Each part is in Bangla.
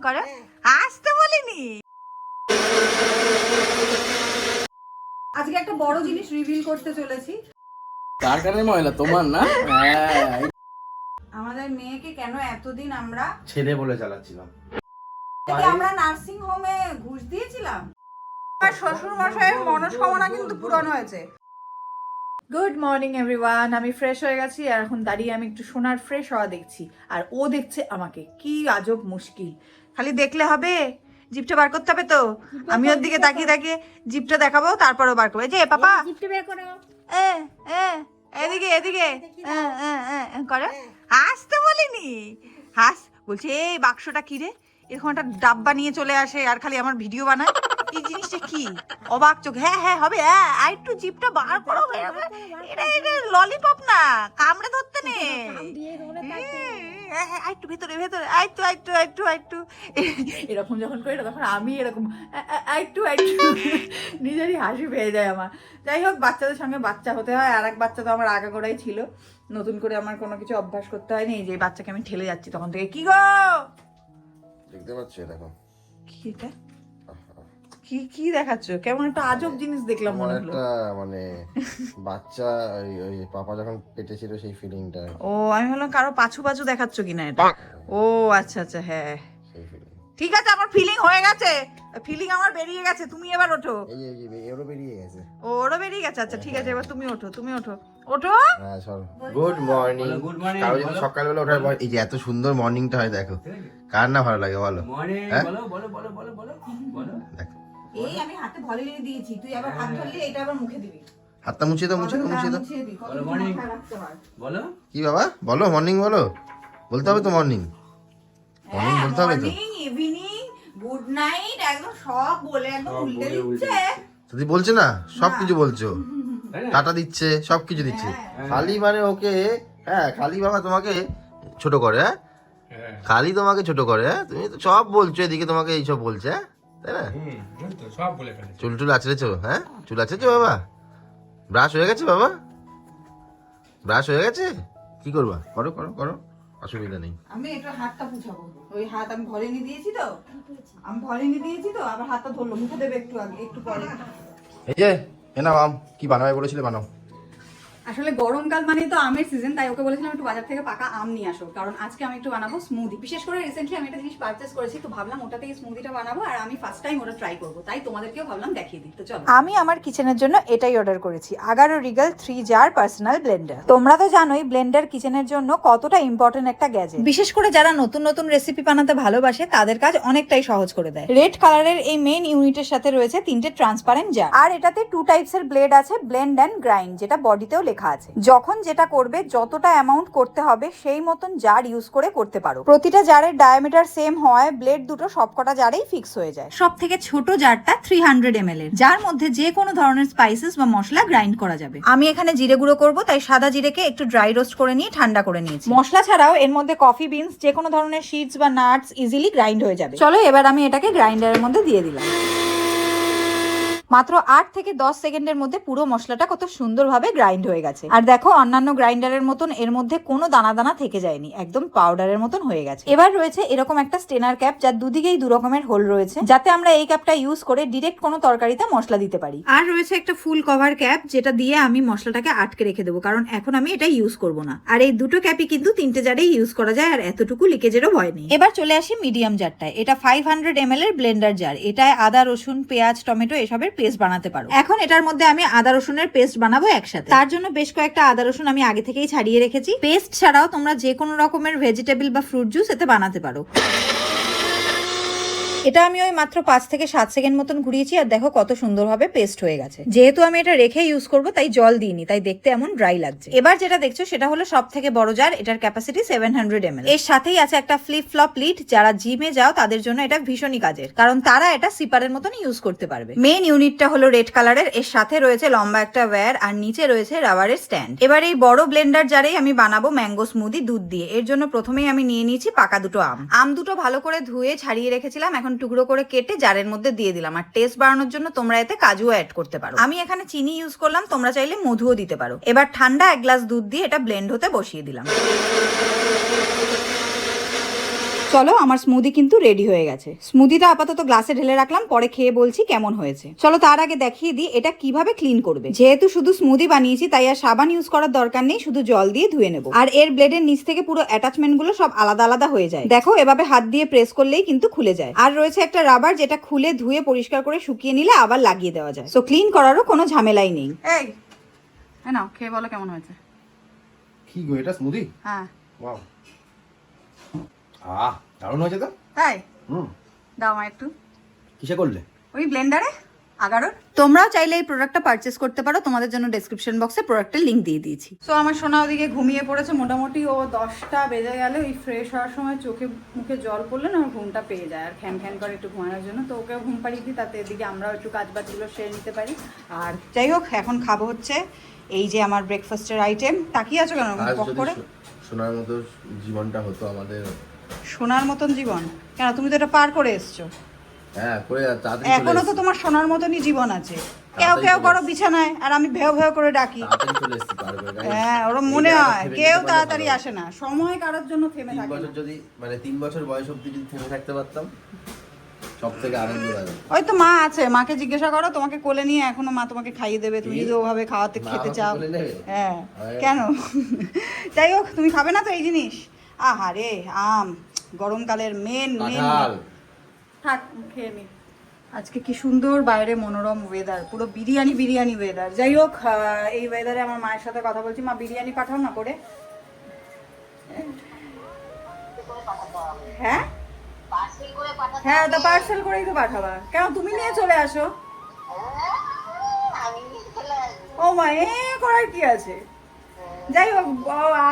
করো? আসতে বলিনি। আজকে একটা বড় জিনিস রিভিল করতে চলেছি। কার কারণে ময়লা? তোমার না? হ্যাঁ। আমাদের মেয়েকে কেন এতদিন আমরা ছেলে বলে চালাচ্ছিলাম। আমরা নার্সিং হোমে ঘুষ দিয়েছিলাম? আর শ্বশুর মশাইয়ের মনস্কামনা কিন্তু পূরণ হয়েছে। গুড মর্নিং এভরিওয়ান আমি ফ্রেশ হয়ে গেছি আর এখন দাঁড়িয়ে আমি একটু সোনার ফ্রেশ হওয়া দেখছি। আর ও দেখছে আমাকে। কি আজব মুশকিল। খালি দেখলে হবে? জিপটা বার করতে হবে তো? আমি ওর দিকে তাকিয়ে তাকিয়ে জিপটা দেখাবো তারপরও বার করব। যে পাপা। এ এ এদিকে এদিকে। এ, এ, এ, এ, করে। হাসতে বলিনি। হাস বলছে এই বাক্সটা কি রে? এরকম একটা ডাব্বা নিয়ে চলে আসে আর খালি আমার ভিডিও বানায়। এই জিনিসটা কি? অবাক চোখ। হ্যাঁ হ্যাঁ হবে। হ্যাঁ আর একটু জিপটা বার করো। এটা এটা ললিপপ না কামড়ে ধরতে নে। হ্যাঁ, হ্যাঁ, আরেকটু ভেতরে ভেতরে। আইটু আইটু আইটু আইটু এরকম যখন করি তখন আমি এরকম আইটু আইটু নিজেরই হাসি পেয়ে যায় আমার। যাই হোক বাচ্চাদের সঙ্গে বাচ্চা হতে হয়। আর এক বাচ্চা তো আমার আগাগোড়াই ছিল। নতুন করে আমার কোনো কিছু অভ্যাস করতে হয়নি। যে বাচ্চাকে আমি ঠেলে যাচ্ছি তখন থেকে। কি গো? দেখতে পাচ্ছ দেখো। কি এটা? কি কি দেখাচ্ছ? কেমন একটা আজব জিনিস দেখলাম মনে হলো। একটা মানে বাচ্চা ওই ওই পাপা যখন পেটে ছিল সেই ফিলিংটা ও আমি ভাবলাম কারও পাছু পাছু দেখাচ্ছ কিনা এটা। ও আচ্ছা আচ্ছা হ্যাঁ। সেই ফিলিং ঠিক আছে আমার ফিলিং হয়ে গেছে। ফিলিং আমার বেরিয়ে গেছে তুমি এবার ওঠো। এই যে এই এরও বেরিয়ে গেছে। ও ওরও বেরিয়ে গেছে আচ্ছা ঠিক আছে এবার তুমি ওঠো তুমি ওঠো। ওঠো? হ্যাঁ চল গুড মর্নিং গুড মর্নিং কারও যদি সকালবেলা ওঠার পর এই যে এত সুন্দর মর্নিংটা হয় দেখো। কার না ভালো লাগে বলো। মর্নিং হ্যাঁ? বলো বলো বলো বলো বলো। বলো। দেখো। এই আমি হাতে ভলিনি দিয়েছি তুই আবার হাত ধরলে এটা আবার মুখে দিবি। হাতটা মুছিয়ে দাও মুছিয়ে দাও মুছিয়ে দাও। বলো, হয়? কি বাবা? বলো মর্নিং বলো। বলতে হবে তো মর্নিং মর্নিং হ্যাঁ বলতে হবে তো। মর্নিং ইভিনিং গুড নাইট একদম সব বলে একদম উল্টে দিচ্ছে। তো তুই বলছে না সব কিছু বলছো। টাটা দিচ্ছে সব কিছু দিচ্ছে। হ্যাঁ। খালি মানে ওকে হ্যাঁ খালি বাবা তোমাকে ছোট করে হ্যাঁ? হ্যাঁ। খালি তোমাকে ছোট করে হ্যাঁ? তুমি তো সব বলছো এদিকে তোমাকে এইসব বলছে হ্যাঁ? তাই না? সব বলে চুল টুল আছড়েছো হ্যাঁ? চুল আছড়েছো বাবা? ব্রাশ হয়ে গেছে বাবা? ব্রাশ হয়ে গেছে? কি করবা? করো করো করো। অসুবিধা নেই। আমি একটু হাতটা পুছাবো ওই হাত আমি ভলিনি দিয়েছি তো। আমি ভলিনি দিয়েছি তো আবার হাতটা ধরলো। মুখে দেবে একটু আগে একটু পরে। এই যে এ না আম কি বানাবে বলেছিলে? বানাও। আসলে গরমকাল মানে তো আমের সিজন তাই ওকে বলেছিলাম একটু বাজার থেকে পাকা আম নিয়ে আসো। কারণ আজকে আমি একটু বানাবো স্মুদি বিশেষ করে রিসেন্টলি আমি একটা জিনিস পারচেস করেছি তো ভাবলাম ওটা থেকে স্মুদিটা বানাবো আর আমি ফার্স্ট টাইম ওটা ট্রাই করব। তাই তোমাদেরকেও ভাবলাম দেখিয়ে দিই। তো চলো। আমি আমার কিচেনের জন্য এটাই অর্ডার করেছি Agaro regal three jar personal blender তোমরা তো জানোই ব্লেন্ডার কিচেনের জন্য কতটা ইম্পর্টেন্ট একটা গ্যাজেট বিশেষ করে যারা নতুন নতুন রেসিপি বানাতে ভালোবাসে তাদের কাজ অনেকটাই সহজ করে দেয়। রেড কালারের এই মেইন ইউনিটের সাথে রয়েছে তিনটে ট্রান্সপারেন্ট জার আর এটাতে টু টাইপসের ব্লেড আছে ব্লেন্ড অ্যান্ড গ্রাইন্ড যেটা বডিতেও লেখা আছে। যখন যেটা করবে যতটা অ্যামাউন্ট করতে হবে সেই মতন জার ইউজ করে করতে পারো। প্রতিটা জারের ডায়ামিটার সেম হয় ব্লেড দুটো সবকটা জারেই ফিক্স হয়ে যায়। সব থেকে ছোট জারটা থ্রি হান্ড্রেড এম এর। যার মধ্যে যে কোনো ধরনের স্পাইসেস বা মশলা গ্রাইন্ড করা যাবে। আমি এখানে জিরে গুঁড়ো করব তাই সাদা জিরেকে একটু ড্রাই রোস্ট করে নিয়ে ঠান্ডা করে নিয়েছি। মশলা ছাড়াও এর মধ্যে কফি বিনস যে কোনো ধরনের সিডস বা নাটস ইজিলি গ্রাইন্ড হয়ে যাবে। চলো এবার আমি এটাকে গ্রাইন্ডারের মধ্যে দিয়ে দিলাম। মাত্র আট থেকে দশ সেকেন্ডের মধ্যে পুরো মশলাটা কত সুন্দরভাবে গ্রাইন্ড হয়ে গেছে। আর দেখো অন্যান্য গ্রাইন্ডারের মতন এর মধ্যে কোনো দানা দানা থেকে যায়নি একদম পাউডারের মতন হয়ে গেছে। এবার রয়েছে এরকম একটা স্টেনার ক্যাপ যার দুদিকেই দু রকমের হোল রয়েছে যাতে আমরা এই ক্যাপটা ইউজ করে ডিরেক্ট কোনো তরকারিতে মশলা দিতে পারি। আর রয়েছে একটা ফুল কভার ক্যাপ যেটা দিয়ে আমি মশলাটাকে আটকে রেখে দেবো কারণ এখন আমি এটা ইউজ করব না। আর এই দুটো ক্যাপই কিন্তু তিনটে জারেই ইউজ করা যায় আর এতটুকু লিকেজেরও ভয় নেই। এবার চলে আসি মিডিয়াম জারটায় এটা ফাইভ হান্ড্রেড এম এর ব্লেন্ডার জার এটায় আদা রসুন পেঁয়াজ টমেটো এসবের পেস্ট বানাতে পারো। এখন এটার মধ্যে আমি আদা রসুনের পেস্ট বানাবো একসাথে। তার জন্য বেশ কয়েকটা আদা রসুন আমি আগে থেকেই ছাড়িয়ে রেখেছি। পেস্ট ছাড়াও তোমরা যে কোনো রকমের ভেজিটেবল বা ফ্রুট জুস এতে বানাতে পারো। এটা আমি ওই মাত্র পাঁচ থেকে সাত সেকেন্ড মতন ঘুরিয়েছি আর দেখো কত সুন্দরভাবে পেস্ট হয়ে গেছে। যেহেতু আমি এটা রেখে ইউজ করব, তাই জল দিইনি, তাই দেখতে এমন ড্রাই লাগছে। এবার যেটা দেখছ, সেটা হলো সব থেকে বড় জার এটার ক্যাপাসিটি সেভেন হান্ড্রেড এম এর সাথেই আছে একটা ফ্লিপ ফ্লপ লিড যারা জিমে যাও, তাদের জন্য এটা ভীষণই কাজের, কারণ তারা এটা সিপারের মতন ইউজ করতে পারবে। মেন ইউনিটটা হলো রেড কালারের এর সাথে রয়েছে লম্বা একটা ওয়্যার আর নিচে রয়েছে রাবারের স্ট্যান্ড এবার এই বড় ব্লেন্ডার জারেই আমি বানাবো ম্যাঙ্গো স্মুদি দুধ দিয়ে। এর জন্য প্রথমেই আমি নিয়ে নিয়েছি পাকা দুটো আম। আম দুটো ভালো করে ধুয়ে ছাড়িয়ে রেখেছিলাম, এখন টুকরো করে কেটে জারের মধ্যে দিয়ে দিলাম। আর টেস্ট বাড়ানোর জন্য তোমরা এতে কাজুও অ্যাড করতে পারো। আমি এখানে চিনি ইউজ করলাম, তোমরা চাইলে মধুও দিতে পারো। এবার ঠান্ডা এক গ্লাস দুধ দিয়ে এটা ব্লেন্ড হতে বসিয়ে দিলাম। চলো আমার স্মুদি কিন্তু রেডি হয়ে গেছে। স্মুদিটা আপাতত গ্লাসে ঢেলে রাখলাম পরে খেয়ে বলছি কেমন হয়েছে। চলো তার আগে দেখিয়ে দিই এটা কীভাবে ক্লিন করবে। যেহেতু শুধু স্মুদি বানিয়েছি তাই আর সাবান ইউজ করার দরকার নেই শুধু জল দিয়ে ধুয়ে নেব। আর এর ব্লেডের নিচ থেকে পুরো অ্যাটাচমেন্টগুলো সব আলাদা আলাদা হয়ে যায়। দেখো এভাবে হাত দিয়ে প্রেস করলেই কিন্তু খুলে যায়। আর রয়েছে একটা রাবার যেটা খুলে ধুয়ে পরিষ্কার করে শুকিয়ে নিলে আবার লাগিয়ে দেওয়া যায়। সো ক্লিন করারও কোনো ঝামেলাই নেই। এই হ্যাঁ নাও খেয়ে বলো কেমন হয়েছে। কি গো এটা স্মুদি হ্যাঁ। ওয়াও আহ দারুণ হয়েছে তো? তাই হুম। দাও আমার একটু। কিসে করলে? ওই ব্লেন্ডারে আগারোর। তোমরাও চাইলে এই প্রোডাক্টটা পারচেস করতে পারো। তোমাদের জন্য ডেসক্রিপশন বক্সে প্রোডাক্টের লিংক দিয়ে দিয়েছি। সো আমার সোনা ওদিকে ঘুমিয়ে পড়েছে। মোটামুটি ও দশটা বেজে গেলে ওই ফ্রেশ হওয়ার সময় চোখে মুখে জল পড়লে না ওর ঘুমটা পেয়ে যায়। আর খ্যান খ্যান করে একটু ঘুমানোর জন্য। তো ওকে ঘুম পাড়িয়ে দিই তাতে এদিকে আমরাও একটু কাজ বাজগুলো সেরে নিতে পারি। আর যাই হোক এখন খাব হচ্ছে এই যে আমার ব্রেকফাস্টের আইটেম তাকিয়ে আছো কেন? পক করে? শো- সোনার মতো জীবনটা হতো আমাদের সোনার মতন জীবন। কেন? তুমি তো এটা পার করে এসছো। হ্যাঁ এখনও তো তোমার সোনার মতনই জীবন আছে। কেউ কেউ করো বিছানায় আর আমি ভেউ ভেউ করে ডাকি। হ্যাঁ ওরম মনে হয়। কেউ তাড়াতাড়ি আসে না। সময় কারোর জন্য থেমে থাকে বছর যদি মানে তিন বছর বয়স অব্দি যদি থেমে থাকতে পারতাম সব থেকে আনন্দ ওই তো মা আছে। মাকে জিজ্ঞাসা করো তোমাকে কোলে নিয়ে এখনও মা তোমাকে খাইয়ে দেবে। তুমি যদি ওভাবে খাওয়াতে খেতে চাও। হ্যাঁ কেন? যাই হোক তুমি খাবে না তো এই জিনিস? আহা রে আম গরমকালের মেন মেন থাক খেয়ে নি। আজকে কি সুন্দর বাইরে মনোরম ওয়েদার পুরো বিরিয়ানি বিরিয়ানি ওয়েদার যাই হোক এই ওয়েদারে আমার মায়ের সাথে কথা বলছি। মা বিরিয়ানি পাঠাও না করে। হ্যাঁ? হ্যাঁ তো পার্সেল করেই তো পাঠাবা। কেন তুমি নিয়ে চলে আসো। ও মা এ করার কি আছে? যাই হোক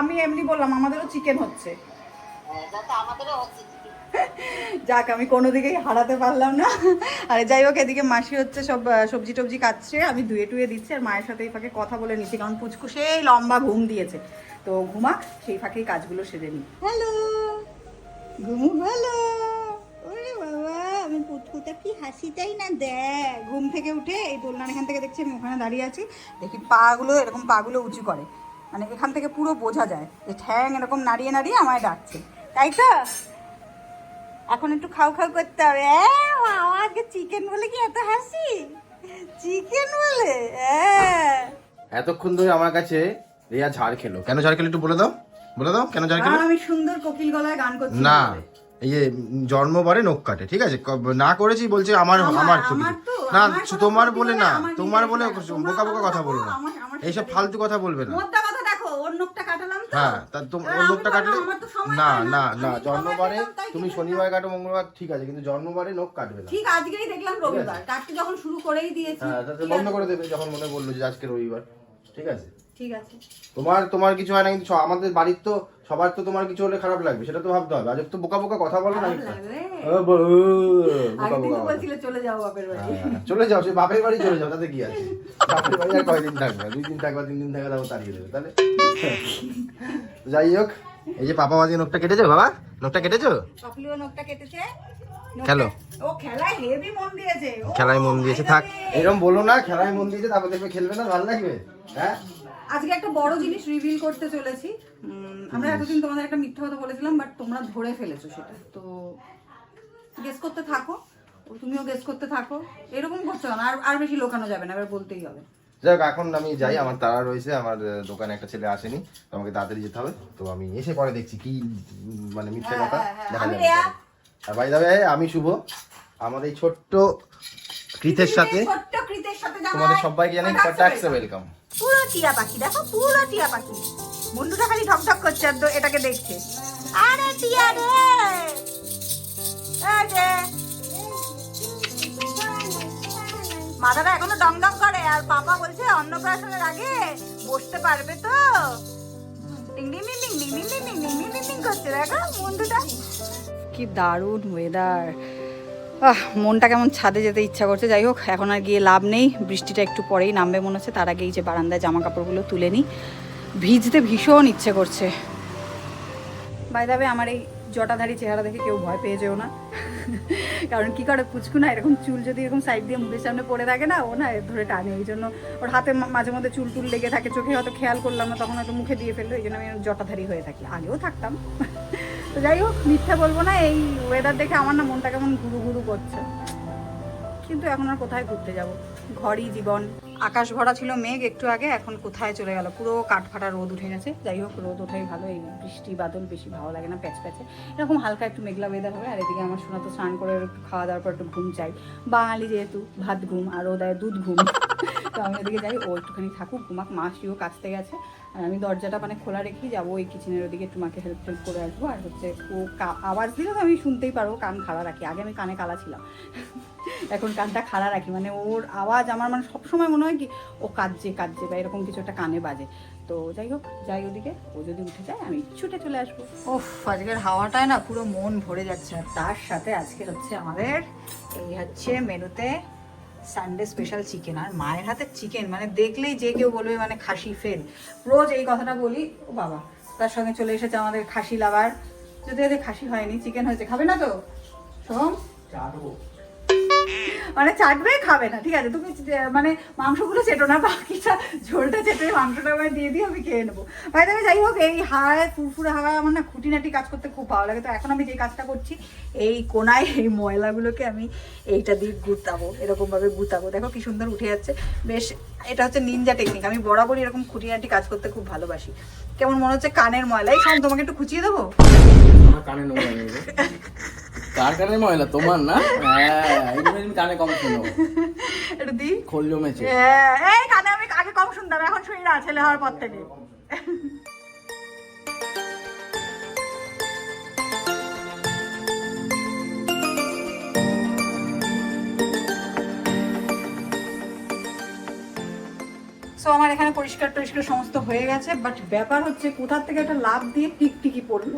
আমি এমনি বললাম আমাদেরও চিকেন হচ্ছে। যাক আমি কোনো দিকেই হারাতে পারলাম না। আর যাই হোক এদিকে মাসি হচ্ছে সব সবজি টবজি কাটছে আমি ধুয়ে টুয়ে দিচ্ছি আর মায়ের সাথে এই ফাঁকে কথা বলে নিচ্ছি কারণ পুচকু সেই লম্বা ঘুম দিয়েছে। তো ঘুমাক সেই ফাঁকেই কাজগুলো সেরে নিই। হ্যালো! ঘুমু হ্যালো! ওরে বাবা আমি পুচকুটা কি হাসিটাই না দেখ। ঘুম থেকে উঠে এই দোলনার এখান থেকে দেখছি আমি ওখানে দাঁড়িয়ে আছি দেখি পাগুলো এরকম পাগুলো উঁচু করে। মানে এখান থেকে পুরো বোঝা যায় যে ঠ্যাং এরকম নাড়িয়ে নাড়িয়ে আমায় ডাকছে। তাই তো? এখন একটু খাও খাও করতে হবে। আজকে চিকেন বলে কি এত হাসি? চিকেন বলে? হ্যাঁ এতক্ষণ ধরে আমার কাছে রিয়া ঝাড় খেলো। কেন ঝাড় খেলো একটু বলে দাও? বলে দাও কেন ঝাড় খেলো? আমি সুন্দর কোকিল গলায় গান করছি। না। এই যে জন্মবারে নখ কাটে ঠিক আছে? না করেছি বলছে আমার আমার- না তোমার বলে না তোমার বলে বোকা বোকা কথা কথা বলো বলো, না এইসব ফালতু কথা বলবে না মোদ্দা কথা দেখো ওর নখটা কাটালাম তো হ্যাঁ তা তোম- লোকটা কাটলে না না। না জন্মবারে তুমি শনিবার কাটো মঙ্গলবার ঠিক আছে কিন্তু জন্মবারে নখ কাটবে না। ঠিক আজকেই দেখলাম রবিবার। কাটতে যখন শুরু করেই দিয়েছি হ্যাঁ বন্ধ করে দেবে যখন মনে বলল যে আজকে রবিবার। ঠিক আছে? ঠিক আছে। তোমার তোমার কিছু হয় না কিন্তু আমাদের বাড়ির তো সবার তো তোমার কিছু হলে খারাপ লাগবে সেটা তো ভাবতে হবে। আজ তো বোকা বোকা কথা বলো না চলে যাও বাড়ি। হ্যাঁ, চলে যাও সে বাপের বাড়ি চলে যাও তাতে কি আছে? বাপের বাড়ি আর কয়দিন থাকবে? দুই দিন থাকবে তিন দিন থাকবে তারপর তাড়িয়ে দেবে তাহলে? যাই হোক এই যে পাপা মাঝে নখটা কেটেছো বাবা? নখটা কেটেছো? পাপলিও নখটা কেটেছে। খেলো। ও খেলায় হেভি মন দিয়েছে। খেলায় মন দিয়েছে থাক। এরকম বলো না খেলায় মন দিয়েছে তারপর দেখবে খেলবে না ভালো লাগবে? হ্যাঁ? আজকে একটা বড় জিনিস রিভিল করতে চলেছি। আমরা এতদিন তোমাদের একটা মিথ্যা কথা বলেছিলাম বাট তোমরা ধরে ফেলেছো সেটা। তো গেস করতে থাকো তুমিও গেস করতে থাকো। এরকম হবে না আর আর বেশি লোকানো যাবে না এবার বলতেই হবে। যাই এখন আমি যাই আমার তারা রয়েছে আমার দোকানে একটা ছেলে আসেনি তো আমাকে তাড়াতাড়ি যেতে হবে। তো আমি এসে পরে দেখছি কি মানে মিথ্যে কথা হ্যাঁ, হ্যাঁ, দেখা যাবে। আর বাই যাবে আমি শুভ আমাদের এই ছোট্ট কৃতের সাথে ছোট্ট কৃতের সাথে তোমাদের সবাইকে জানাই ওয়েলকাম পুরো টিয়া পাখি দেখো পুরো টিয়া পাখি বন্ধুটা খালি ঢকঢক করছে তো এটাকে দেখছে আরে টিয়া রে মাথাটা এখনও ডংডং করে আর পাপা বলছে অন্নপ্রাশনের আগে বসতে পারবে তো কি দারুণ ওয়েদার আহ, মনটা কেমন ছাদে যেতে ইচ্ছা করছে। যাই হোক, এখন আর গিয়ে লাভ নেই। বৃষ্টিটা একটু পরেই নামবে মনে হচ্ছে। তার আগেই যে বারান্দায় জামা কাপড়গুলো তুলে নিই। ভিজতে ভীষণ ইচ্ছে করছে। বাই দাবে আমার এই জটাধারী চেহারা দেখে কেউ ভয় পেয়ে যেও না। কারণ কি করে পুচকু না, এরকম চুল যদি এরকম সাইড দিয়ে মুখের সামনে পড়ে থাকে না, ও না ধরে টানে। এই জন্য ওর হাতে মাঝে মধ্যে চুল টুল লেগে থাকে, চোখে হয়তো খেয়াল করলাম না, তখন হয়তো মুখে দিয়ে ফেলল। এই জন্য আমি জটাধারী হয়ে থাকি। আগেও থাকতাম। তো যাই হোক, মিথ্যা বলব না, এই ওয়েদার দেখে আমার না মনটা কেমন গুরু গুরু করছে। কিন্তু এখন আর কোথায় ঘুরতে যাব? ঘরই জীবন। আকাশ ভরা ছিল মেঘ একটু আগে, এখন কোথায় চলে গেল? পুরো কাঠফাটা রোদ উঠে গেছে। যাই হোক, রোদ ওঠাই ভালো, এই বৃষ্টি, বাদল বেশি ভালো লাগে না, প্যাচ প্যাচে। এরকম হালকা একটু মেঘলা ওয়েদার হবে, আর এদিকে আমার শোনা তো স্নান করে খাওয়া দাওয়ার পর একটু ঘুম চাই। বাঙালি যেহেতু, ভাত ঘুম, আর ও দেয় দুধ ঘুম। তো আমি ওদিকে যাই ও একটুখানি থাকুক ঘুমাক মাসিও কাছতে গেছে। আর আমি দরজাটা মানে খোলা রেখেই যাব ওই কিচেনের ওদিকে একটু মাকে হেল্প টেল্প করে আসব। আর হচ্ছে ও আওয়াজ দিলে তো আমি শুনতেই পারব কান খাড়া রাখি। আগে আমি কানে কালা ছিলাম। এখন কানটা খাড়া রাখি। মানে ওর আওয়াজ আমার মানে সবসময় মনে হয় কি ও কাঁদছে কাঁদছে বা এরকম কিছু একটা কানে বাজে। তো যাই হোক যাই ওদিকে। ও যদি উঠে যায় আমি ছুটে চলে আসব। ওফ আজকের হাওয়াটায় না পুরো মন ভরে যাচ্ছে। আর তার সাথে আজকের হচ্ছে আমাদের এই হচ্ছে মেনুতে সানডে স্পেশাল চিকেন আর মায়ের হাতে চিকেন মানে দেখলেই যে কেউ বলবে মানে খাসি ফেল রোজ এই কথাটা বলি, ও বাবা, তার সঙ্গে চলে এসেছে আমাদের খাসি লাভার যদি খাসি হয়নি চিকেন হয়েছে, খাবে না তো? সোম মানে চাটবে খাবে না, ঠিক আছে? তুমি মানে মাংসগুলো চেটো না, বাকিটা ঝোলটা চেটে মাংসটা আমায় দিয়ে দিয়ে আমি খেয়ে নেব। ভাই তবে যাই হোক, এই হাওয়ায় ফুরফুরে হাওয়ায় আমার না খুঁটিনাটি কাজ করতে খুব ভালো লাগে। তো এখন আমি যে কাজটা করছি, এই কোনায় এই ময়লাগুলোকে আমি এইটা দিয়ে গুতাবো, এরকমভাবে গুতাবো। দেখো কি সুন্দর উঠে যাচ্ছে। বেশ, এটা হচ্ছে নিনজা টেকনিক আমি বরাবরই এরকম খুঁটিনাটি কাজ করতে খুব ভালোবাসি। কেমন মনে হচ্ছে কানের ময়লা? এই তোমাকে একটু খুঁচিয়ে দেবো? কানে। কার কানের ময়লা? তোমার না? হ্যাঁ কানে কম শোনো। একটু দিই খোল জমেছে হ্যাঁ, এই কানে আমি আগে কম শুনতাম এখন শুনি না ছেলে হওয়ার পর থেকে। সো আমার এখানে পরিষ্কার টরিষ্কার সমস্ত হয়ে গেছে বাট ব্যাপার হচ্ছে কোথার থেকে একটা লাভ দিয়ে টিকটিকি পড়ল?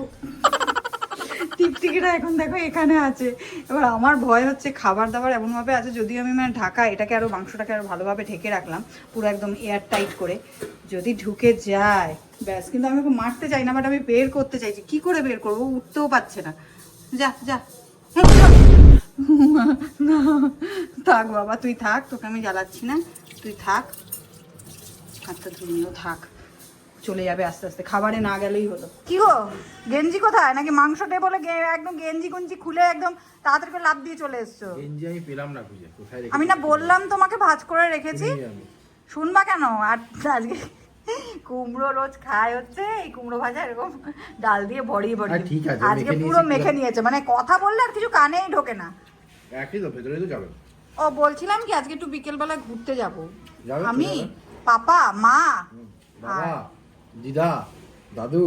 টিকটিকিটা এখন দেখো এখানে আছে। এবার আমার ভয় হচ্ছে খাবার দাবার এমনভাবে আছে, যদিও আমি মানে ঢাকা এটাকে আরও মাংসটাকে আরও ভালোভাবে ঢেকে রাখলাম, পুরো একদম এয়ার টাইট করে। যদি ঢুকে যায়, ব্যাস। কিন্তু আমি ওকে মারতে চাই না বাট আমি বের করতে চাইছি কি করে বের করব? উঠতেও পারছে না। যা যা। থাক বাবা, তুই থাক, তোকে আমি জ্বালাচ্ছি না। তুই থাক। হাতটা ধুনিও থাক। চলে যাবে আস্তে আস্তে। খাবারে না গেলেই হলো। কি গো? গেঞ্জি কোথায়? নাকি মাংস টেবলে গে- একদম গেঞ্জি গুঞ্জি খুলে একদম তাড়াতাড়ি করে লাভ দিয়ে চলে এসছো? গেঞ্জি আমি পেলাম না খুঁজে। কোথায় রেখে আমি না বললাম তোমাকে ভাজ করে রেখেছি। শুনবা কেন? আর আজকে কুমড়ো রোজ খায় হচ্ছে এই কুমড়ো ভাজা এরকম ডাল দিয়ে ভরিয়ে ভরিয়ে। হ্যাঁ, ঠিক আছে, আজকে পুরো মেখে নিয়েছে। মানে কথা বললে আর কিছু কানেই ঢোকে না। একই তো ভেতরে তো যাবে ও বলছিলাম কি আজকে একটু বিকেলবেলা ঘুরতে যাব। আমি পাপা মা বাবা। দিদা দাদু।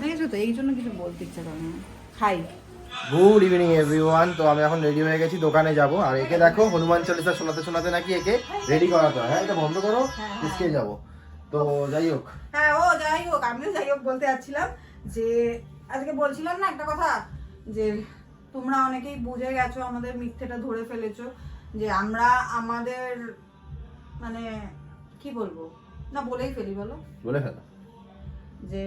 দেখেছ তো এই জন্য কিছু বলতে ইচ্ছা করে না। খাই গুড ইভিনিং এভরিওয়ান তো আমি এখন রেডি হয়ে গেছি দোকানে যাব। আর একে দেখো হনুমান চল্লিশা শোনাতে শোনাতে নাকি একে রেডি করাতে হয়। হ্যাঁ এটা বন্ধ করো পিসকে যাব। তো যাই হোক। হ্যাঁ ও যাই হোক আমিও যাই হোক বলতে যাচ্ছিলাম যে আজকে বলছিলাম না একটা কথা যে তোমরা অনেকেই বুঝে গেছো আমাদের মিথ্যেটা ধরে ফেলেছো যে আমরা আমাদের মানে কি বলব? না বলেই ফেলি বলো। বলে ফেলো। যে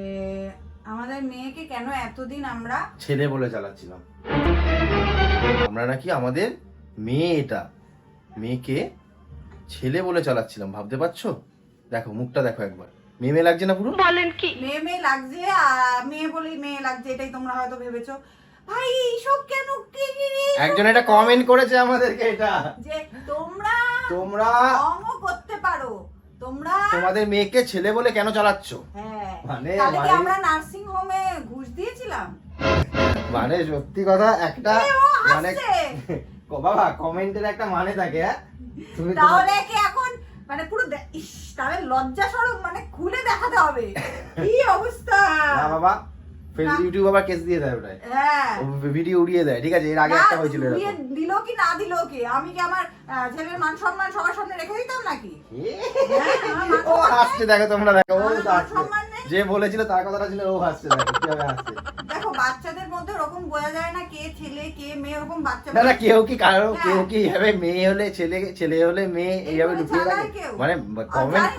আমাদের মেয়েকে কেন এতদিন আমরা ছেলে বলে চালাচ্ছিলাম? আমরা নাকি আমাদের মেয়ে এটা মেয়েকে ছেলে বলে চালাচ্ছিলাম ভাবতে পারছ? দেখো মুখটা দেখো একবার। মেয়ে মেয়ে লাগছে না পুরো? বলেন কি? মেয়ে মেয়ে লাগছে মেয়ে বলেই মেয়ে লাগছে এটাই তোমরা হয়তো ভেবেছো। ভাই এইসব কেন কি একজন এটা কমেন্ট করেছে আমাদেরকে এটা। যে তোমরা তোমরা কমও করতে পারো। তোমরা তোমাদের মেয়েকে ছেলে বলে কেন চালাচ্ছ? হ্যাঁ মানে আমরা নার্সিং হোমে ঘুষ দিয়েছিলাম। মানে সত্যি কথা একটা মানে বাবা কমেন্টের একটা মানে থাকে হ্যাঁ? তুমি তাহলে কি এখন মানে পুরো ইস তাহলে লজ্জা মানে খুলে দেখাতে হবে। কি অবস্থা? না বাবা ফেস না। ইউটিউব আবার কেস দিয়ে দেয় ওটাই হ্যাঁ। ভিডিও উড়িয়ে দেয় ঠিক আছে? এর আগে একটা হয়েছিল এরকম। দিলো কি না দিলো কি? আমি কি আমার ছেলের মান সম্মান সবার সামনে রেখে দিতাম নাকি? হ্যাঁ, ও হাসছে দেখো তোমরা দেখো ও হাসছে। যে বলেছিল তার কথাটা ছিল ও হাসছে দেখো কীভাবে হাসছে। বাচ্চাদের মধ্যে ওরকম বোঝা যায় না কে ছেলে কে মেয়ে ওরকম বাচ্চা না না কেউ কি কারও হ্যাঁ। কেউ কি মেয়ে হলে ছেলে ছেলে হলে মেয়ে এইভাবে লুকিয়ে রাখে মানে কমেন্ট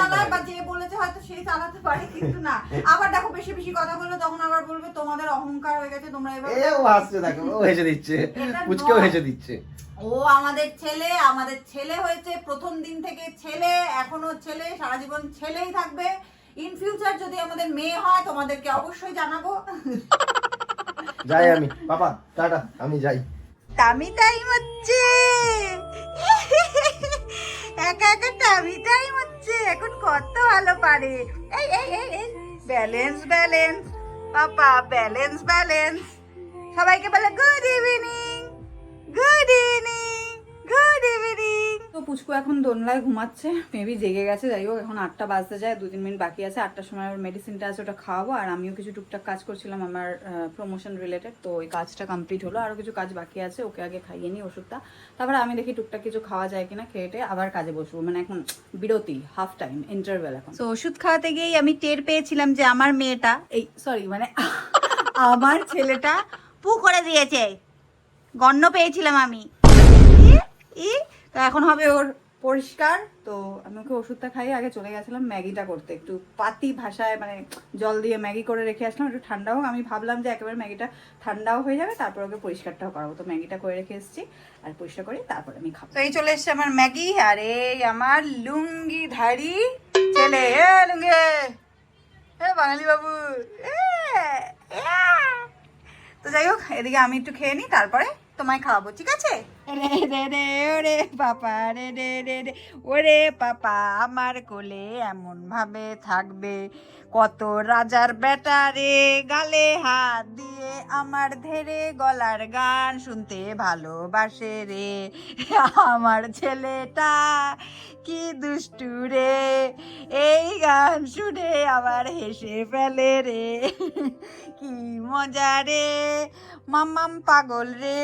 কারা বা যে বলেছে হয়তো সে চালাতে পারে কিন্তু না। আবার দেখো বেশি বেশি কথা বললে তখন আবার বলবে তোমাদের অহংকার হয়ে গেছে তোমরা এবার ও হাসছে দেখো ও হেসে দিচ্ছে। পুচকেও হেসে দিচ্ছে। ও আমাদের ছেলে আমাদের ছেলে হয়েছে প্রথম দিন থেকে ছেলে এখনও ছেলে সারা জীবন ছেলেই থাকবে। ইন ফিউচার যদি আমাদের মেয়ে হয় তোমাদেরকে অবশ্যই জানাব। যাই আমি। পাপা টাটা আমি যাই। টামি টাইম হচ্ছে। একা একা টামি টাইম হচ্ছে। এখন কত ভালো পারে। এই এই এই এই। ব্যালেন্স ব্যালেন্স পাপা ব্যালেন্স ব্যালেন্স সবাইকে বলে good evening good evening good evening তো পুচকু এখন দোনলায় ঘুমাচ্ছে মেবি জেগে গেছে যাই হোক এখন আটটা বাজতে যায় দু তিন মিনিট বাকি আছে আটটার সময় ওর মেডিসিনটা আছে ওটা খাওয়াবো আর আমিও কিছু টুকটাক কাজ করছিলাম আমার প্রমোশন রিলেটেড তো ওই কাজটা কমপ্লিট হলো আরও কিছু কাজ বাকি আছে ওকে আগে খাইয়ে নিই ওষুধটা তারপরে আমি দেখি টুকটাক কিছু খাওয়া যায় কিনা খেয়েটে আবার কাজে বসবো মানে এখন বিরতি হাফ টাইম ইন্টারভেল এখন। তো ওষুধ খাওয়াতে গিয়েই আমি টের পেয়েছিলাম যে আমার মেয়েটা এই সরি মানে আমার ছেলেটা পু করে দিয়েছে গণ্য পেয়েছিলাম আমি। ই, তো এখন হবে ওর পরিষ্কার। তো আমি ওকে ওষুধটা খাইয়ে আগে চলে গেছিলাম ম্যাগিটা করতে। একটু পাতি ভাষায় মানে জল দিয়ে ম্যাগি করে রেখে আসলাম, একটু ঠান্ডা হোক। আমি ভাবলাম যে একেবারে ম্যাগিটা ঠান্ডাও হয়ে যাবে, তারপর ওকে পরিষ্কারটাও করাবো। তো ম্যাগিটা করে রেখে এসেছি আর পরিষ্কার করি তারপর আমি খাব। তো এই চলে এসছে আমার ম্যাগি আর এই আমার লুঙ্গি ধাড়ি। ছেলে, এ লুঙ্গি, এ বাঙালি বাবু। তো যাই হোক, এদিকে আমি একটু খেয়ে নিই, তারপরে তোমায় খাওয়াবো, ঠিক আছে? রে রে রে, ওরে পাপা রে রে রে রে, ওরে পাপা আমার কোলে এমন ভাবে থাকবে। কত রাজার বেটা রে, গালে হাত দিয়ে আমার ধেরে গলার গান শুনতে ভালোবাসে রে। আমার ছেলেটা কি দুষ্টু রে, এই গান শুনে আবার হেসে ফেলে রে। কি মজা রে মাম্মাম পাগল রে।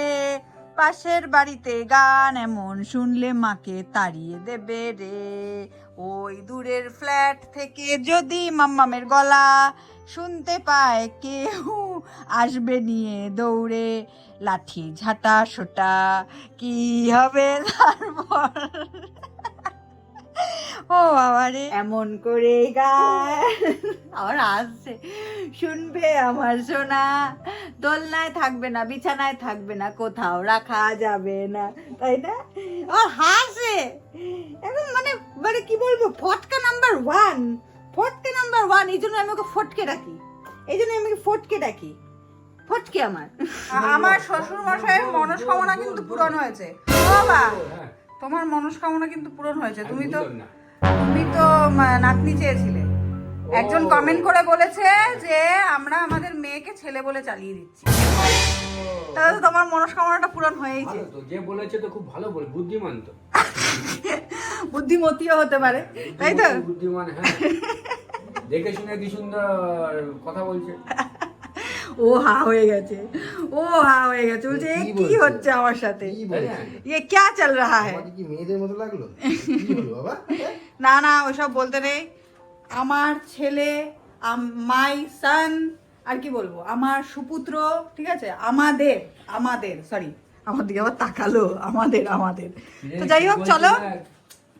পাশের বাড়িতে গান এমন শুনলে মাকে তাড়িয়ে দেবে রে। ওই দূরের ফ্ল্যাট থেকে যদি মাম্মামের গলা শুনতে পায় কেউ, আসবে নিয়ে দৌড়ে। লাঠি ঝাঁটা সোটা, কি হবে তারপর ও বাবা রে এমন করে গায় আবার আসছে। শুনবে আমার সোনা। দোলনায় থাকবে না বিছানায় থাকবে না কোথাও রাখা যাবে না তাই না? ও হাসে। এখন মানে মানে কি বলব ফটকা নাম্বার ওয়ান ফটকে নাম্বার ওয়ান এই জন্য আমি ওকে ফটকে ডাকি। এই জন্য আমি ওকে ফটকে ডাকি। ফটকে আমার। আমার শ্বশুর মশাইয়ের মনস্কামনা কিন্তু পূরণ হয়েছে। বাবা হ্যাঁ। তোমার মনস্কামনা কিন্তু পূরণ হয়েছে। তুমি তো না। তুমি তো নাতনি চেয়েছিলে। একজন কমেন্ট করে বলেছে যে আমরা আমাদের মেয়েকে ছেলে বলে চালিয়ে দিচ্ছি। তাহলে তোমার মনস্কামনাটা পূরণ হয়েইছে যে বলেছে তো খুব ভালো বলে বুদ্ধিমান তো। বুদ্ধিমতীও হতে পারে তাই তো? বুদ্ধিমান হ্যাঁ। দেখে শুনে কি সুন্দর কথা বলছে। ও হা হয়ে গেছে ও হা হয়ে গেছে বলছে এ কি হচ্ছে আমার সাথে? ইয়ে ক্যা চল রাহা হ্যায়? কি মেয়েদের মতো লাগল? কি বাবা? না না ওসব বলতে নেই। আমার ছেলে মাই সান আর কি বলব? আমার সুপুত্র ঠিক আছে? আমাদের আমাদের সরি আমার দিকে আবার তাকালো। আমাদের আমাদের। তো যাই হোক চলো।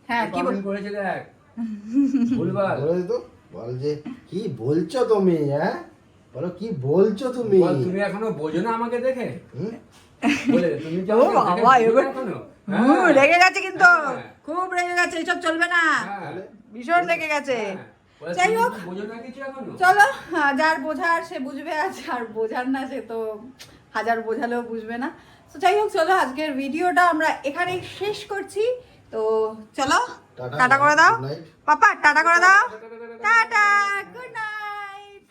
হ্যাঁ কি বল করেছে দেখ? ভুলভাল। বলে তো বল যে কি বলছো তুমি হ্যাঁ? বলো কি বলছো তুমি? তুমি এখনও বোঝো না আমাকে দেখে? বলে তুমি ও বাবা এবার হ্যাঁ। রেগে গেছে কিন্তু। হ্যাঁ। খুব রেগে গেছে এইসব চলবে না হ্যাঁ। ভীষণ রেগে গেছে হ্যাঁ। যাই হোক কি বোঝো না কিছু এখনও চলো হ্যাঁ, যার বোঝার সে বুঝবে আর যার বোঝার না সে তো হাজার বোঝালেও বুঝবে না তো যাই হোক চলো আজকের ভিডিওটা আমরা এখানেই শেষ করছি তো চলো টাটা, টাটা করে দাও পাপা টাটা করে দাও টাটা গুড নাইট